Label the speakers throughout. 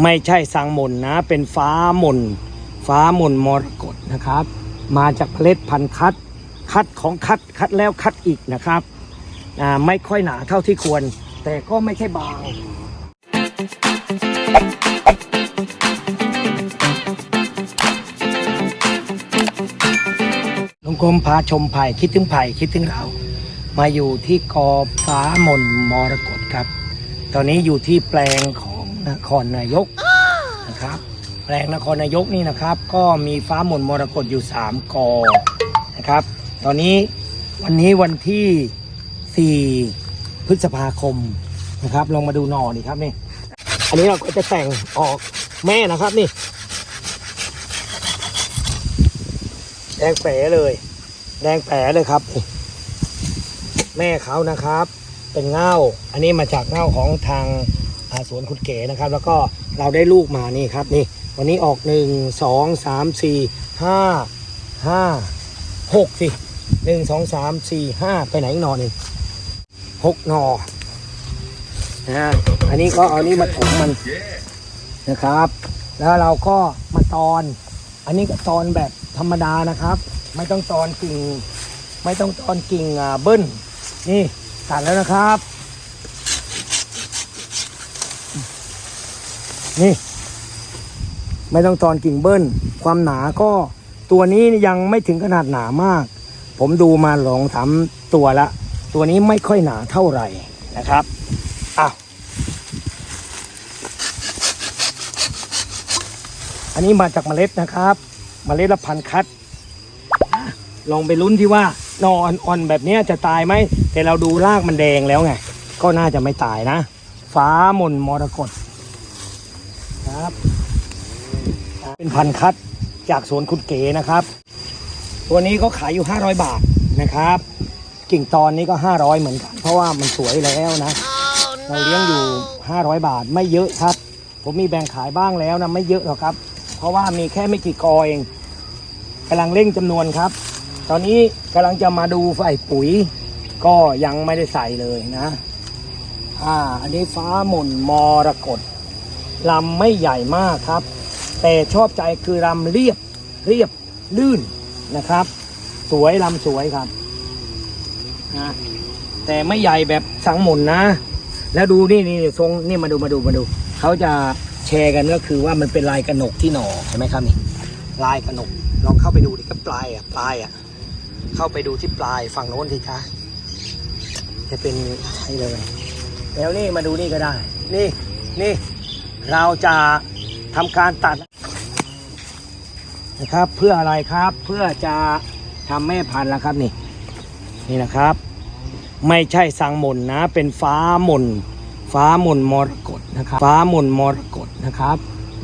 Speaker 1: ไม่ใช่สังมนนะ เป็นฟ้ามน ฟ้ามนมรกตนะครับ มาจากเมล็ดพันธุ์คัด คัดของคัดคัดแล้วคัดอีกนะครับอ่าไม่ค่อยหนาเท่าที่ควร แต่ก็ไม่ใช่บางลุงกรมพาชมไผ่คิดถึงไผ่คิดถึงเรา มาอยู่ที่กอฟ้ามนมรกตครับ ตอนนี้อยู่ที่แปลงของ นครนายกนะครับแปลงนครนายกนี่นะครับ ก็มีฟ้าหมนมรกตอยู่ 3กอนะครับ ตอนนี้วันนี้วันที่ 4 พฤษภาคมนะครับ ลองมาดูหน่อดีครับนี่อันนี้เราก็จะแต่งออกแม่นะครับนี่แดงแป๋เลยแดงแป๋เลยครับ แม่เขานะครับ เป็นเง่าอันนี้มาจากเง่าของทาง สวนคุณเก๋นะครับ แล้วก็เราได้ลูกมานี่ครับนี่ วันนี้ออกหนึ่งสองสามสี่ห้าห้าหกสิหนึ่งสองสามสี่ห้าไปไหนอีกหนอหนึ่งหกหนอนะฮะอันนี้ก็เอานี้มาถมมันนะครับ แล้วเราก็มาตอน อันนี้ก็ตอนแบบธรรมดานะครับ ไม่ต้องตอนกิ่ง ไม่ต้องตอนกิ่งอ่าเบิ้ลนี่ตัดแล้วนะครับ นี่ ไม่ต้องตอนกิ่งเบิ้ล ความหนาก็ตัวนี้ยังไม่ถึงขนาดหนามาก ผมดูมาลองสามตัวละ ตัวนี้ไม่ค่อยหนาเท่าไหร่นะครับอ้าวอันนี้มาจากเมล็ดนะครับเมล็ดละพันคัด ลองไปลุ้นที่ว่านออ่อนๆแบบนี้จะตายไหม แต่เราดูรากมันแดงแล้วไง ก็น่าจะไม่ตายนะ ฟ้ามนมรกต ครับ เป็นพันธุ์คัดจากสวนคุณเก๋นะครับ ตัวนี้ก็ขายอยู่ 500 บาทนะครับ กิ่งตอนนี้ก็ 500 เหมือนกัน เพราะว่ามันสวยแล้วนะ เราเลี้ยงอยู่ 500 บาทไม่เยอะครับ ผมมีแบ่งขายบ้างแล้วนะไม่เยอะหรอกครับ เพราะว่ามีแค่ไม่กี่กอเองกำลังเร่งจำนวนครับ ตอนนี้กำลังจะมาดูใส่ปุ๋ย ก็ยังไม่ได้ใส่เลยนะอ่าอันนี้ฟ้าหม่นมรกต ลำไม่ใหญ่มากครับ แต่ชอบใจคือลำเรียบเรียบลื่นนะครับ สวยลำสวยครับนะแต่ไม่ใหญ่แบบสังหมุนนะ แล้วดูนี่นี่ทรงนี่มาดูมาดูมาดู เขาจะแชร์กันก็คือว่ามันเป็นลายกระหนกที่หนอเห็นไหมครับนี่ลายกระหนกลองเข้าไปดูดิก็ปลายอะปลายอะเข้าไปดูที่ปลายฝั่งโน้นทีคะจะเป็นให้เลย แล้วนี่มาดูนี่ก็ได้ นี่นี่ เราจะทำการตัดนะครับ เพื่ออะไรครับ เพื่อจะทำแม่พันธุ์แล้วครับนี่ นี่นะครับ ไม่ใช่สังมนนะ เป็นฟ้ามนฟ้ามนมรกตนะครับ ฟ้ามนมรกตนะครับ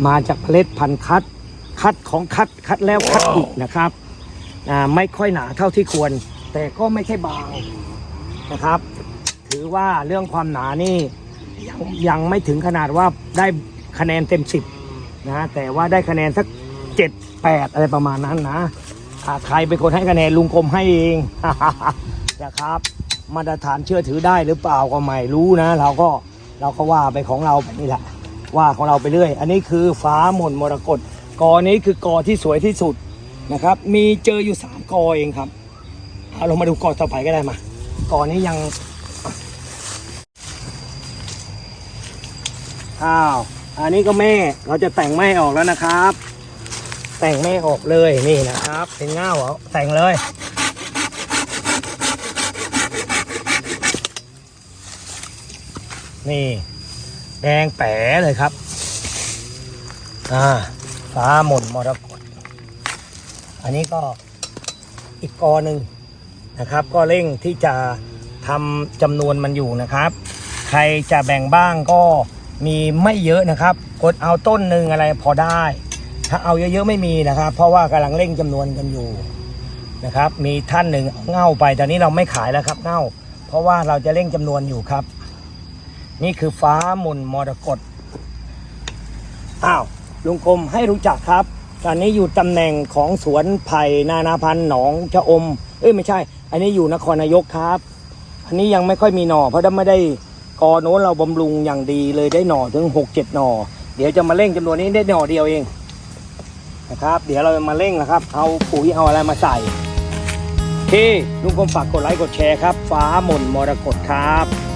Speaker 1: มาจากเมล็ดพันธุ์คัด คัดของคัดคัดแล้วคัดอีกนะครับอ่าไม่ค่อยหนาเท่าที่ควร แต่ก็ไม่ใช่บางนะครับ ถือว่าเรื่องความหนานี่ ยังยังไม่ถึงขนาดว่าได้คะแนนเต็มสิบนะ แต่ว่าได้คะแนนสักเจ็ดแปดอะไรประมาณนั้นนะใครเป็นคนให้คะแนนลุงกรมให้เองนะครับมาตรฐานเชื่อถือได้หรือเปล่าก็ไม่รู้นะ เราก็เราก็ว่าไปของเราแบบนี้แหละว่าของเราไปเรื่อย อันนี้คือฟ้าหม่นมรกตกอนี้คือกอที่สวยที่สุดนะครับ มีเจออยู่สามกอเองครับเอาลงมาดูกอต่อไปก็ได้มา กอนี้ยัง อ้าว อันนี้ก็แม่ เราจะแต่งแม่ออกแล้วนะครับ แต่งแม่ออกเลยนี่นะครับ เป็นเง่าเหรอแต่งเลยนี่แดงแป๋เลยครับ อ่า ฟ้าหม่นมรกตอันนี้ก็อีกกอหนึ่งนะครับ ก็เร่งที่จะทำจำนวนมันอยู่นะครับ ใครจะแบ่งบ้างก็ มีไม่เยอะนะครับ กดเอาต้นหนึ่งอะไรพอได้ ถ้าเอาเยอะๆไม่มีนะครับ เพราะว่ากำลังเร่งจำนวนกันอยู่นะครับ มีท่านหนึ่งเง่าไปตอนนี้เราไม่ขายแล้วครับเง่า เพราะว่าเราจะเร่งจำนวนอยู่ครับ นี่คือฟ้ามุนมรกตอ้าวลุงกรมให้รู้จักครับ ตอนนี้อยู่ตำแหน่งของสวนไผ่นานาพันธ์หนองชะอม เอ้ยไม่ใช่ อันนี้อยู่นครนายกครับ อันนี้ยังไม่ค่อยมีหน่อเพราะว่าไม่ได้ กอโน้นเราบำรุงอย่างดีเลยได้หน่อถึงหกเจ็ดหน่อ เดี๋ยวจะมาเร่งจำนวนนี้ได้หน่อเดียวเองนะครับ เดี๋ยวเราจะมาเร่งนะครับ เอาปุ๋ยเอาอะไรมาใส่ที่ลุงกรมฝากกดไลค์กดแชร์ครับ ฟ้าหม่นมรกตครับ